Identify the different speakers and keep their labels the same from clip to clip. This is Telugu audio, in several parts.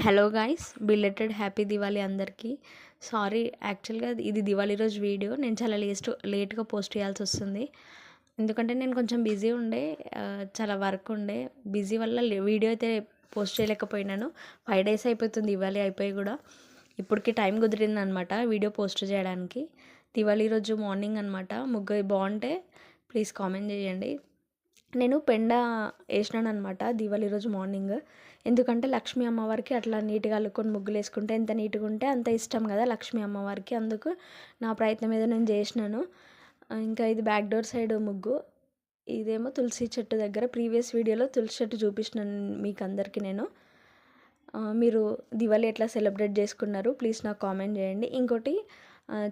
Speaker 1: Hello guys belated happy Diwali అందరికీ. సారీ యాక్చువల్గా ఇది దివాళీ రోజు వీడియో నేను చాలా లేస్ట్ లేట్గా పోస్ట్ చేయాల్సి వస్తుంది. ఎందుకంటే నేను కొంచెం బిజీ ఉండే చాలా వర్క్ ఉండే. బిజీ వల్ల లే- వీడియో అయితే పోస్ట్ చేయలేకపోయినాను. ఫైవ్ డేస్ అయిపోతుంది దివాళీ అయిపోయి కూడా. ఇప్పటికి టైం కుదిరింది అనమాట వీడియో పోస్ట్ చేయడానికి. దివాళీ రోజు మార్నింగ్ అనమాట ముగ్గురు బాగుంటే ప్లీజ్ కామెంట్ చేయండి. నేను పెండ వేసినాను అనమాట దీవాలి రోజు మార్నింగ్. ఎందుకంటే లక్ష్మీ అమ్మవారికి అట్లా నీట్గా అల్లుకొని ముగ్గులు వేసుకుంటే ఎంత నీట్గా ఉంటే అంత ఇష్టం కదా లక్ష్మీ అమ్మవారికి. అందుకు నా ప్రయత్నం ఏదో నేను చేసినాను. ఇంకా ఇది బ్యాక్ డోర్ సైడ్ ముగ్గు. ఇదేమో తులసి చెట్టు దగ్గర ప్రీవియస్ వీడియోలో తులసి చెట్టు చూపించినాను మీకు అందరికీ నేను మీరు దివాళీ ఎట్లా సెలబ్రేట్ చేసుకున్నారు ప్లీజ్ నాకు కామెంట్ చేయండి. ఇంకోటి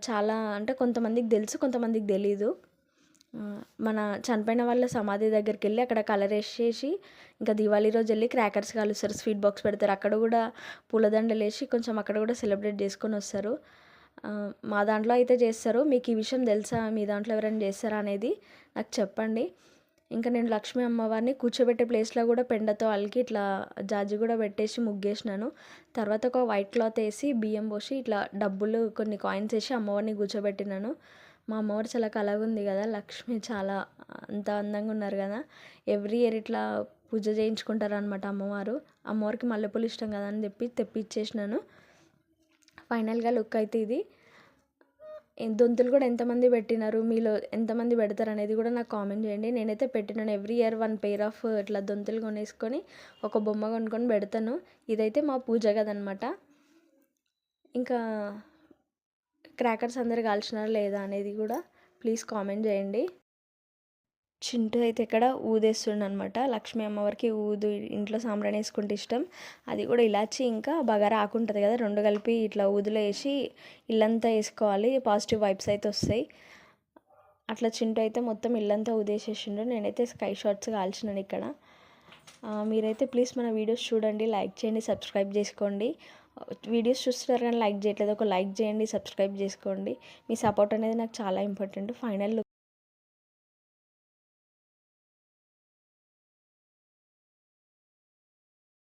Speaker 1: చాలా అంటే కొంతమందికి తెలుసు కొంతమందికి తెలీదు. మన చనిపోయిన వాళ్ళ సమాధి దగ్గరికి వెళ్ళి అక్కడ కలర్ వేసేసి ఇంకా దివాళీ రోజు వెళ్ళి క్రాకర్స్ కాలుస్తారు స్వీట్ బాక్స్ పెడతారు. అక్కడ కూడా పూలదండలు వేసి కొంచెం అక్కడ కూడా సెలబ్రేట్ చేసుకొని వస్తారు. మా దాంట్లో అయితే చేస్తారు. మీకు ఈ విషయం తెలుసా? మీ దాంట్లో ఎవరైనా చేస్తారా అనేది నాకు చెప్పండి. ఇంకా నేను లక్ష్మీ అమ్మవారిని కూర్చోబెట్టే ప్లేస్లో కూడా పెండతో అలికి ఇట్లా జాజి కూడా పెట్టేసి ముగ్గేసినాను. తర్వాత ఒక వైట్ క్లాత్ వేసి బియ్యం పోసి ఇట్లా డబ్బులు కొన్ని కాయిన్స్ వేసి అమ్మవారిని కూర్చోబెట్టినాను. మా అమ్మవారు చాలా కలగుంది ఉంది కదా లక్ష్మి చాలా అంత అందంగా ఉన్నారు కదా. ఎవ్రీ ఇయర్ ఇట్లా పూజ చేయించుకుంటారు అనమాట అమ్మవారు. అమ్మవారికి మల్లెపూలు ఇష్టం కదా అని చెప్పి తెప్పించేసినాను ఫైనల్గా లుక్ అయితే ఇది. దొంతులు కూడా ఎంతమంది పెట్టినారు మీలో ఎంతమంది పెడతారు అనేది కూడా నాకు కామెంట్ చేయండి. నేనైతే పెట్టినాను every year one pair of ఇట్లా దొంతులు కొనేసుకొని ఒక బొమ్మ కొనుక్కొని పెడతాను. ఇదైతే మా పూజ కదనమాట ఇంకా క్రాకర్స్ అందరు కాల్చినారా లేదా అనేది కూడా ప్లీజ్ కామెంట్ చేయండి. చింటూ అయితే ఇక్కడ ఊదేస్తుండ అనమాట లక్ష్మీ అమ్మవారికి ఊదు ఇంట్లో సాంబ్రాణి వేసుకుంటే ఇష్టం. అది కూడా ఇలాచి ఇంకా బగారా ఆకుంటుంది కదా రెండు కలిపి ఇట్లా ఊదులో వేసి ఇల్లంతా వేసుకోవాలి. పాజిటివ్ వైబ్స్ అయితే వస్తాయి. అట్లా చింటూ అయితే మొత్తం ఇల్లంతా ఊదేసేసిండు. నేనైతే స్కై షాట్స్ కాల్చినాను ఇక్కడ. మీరైతే ప్లీజ్ మన వీడియోస్ చూడండి లైక్ చేయండి సబ్స్క్రైబ్ చేసుకోండి. వీడియోస్ చూస్తున్నారు కానీ లైక్ చేయట్లేదు. ఒక లైక్ చేయండి సబ్స్క్రైబ్ చేసుకోండి. మీ సపోర్ట్ అనేది నాకు చాలా ఇంపార్టెంట్. ఫైనల్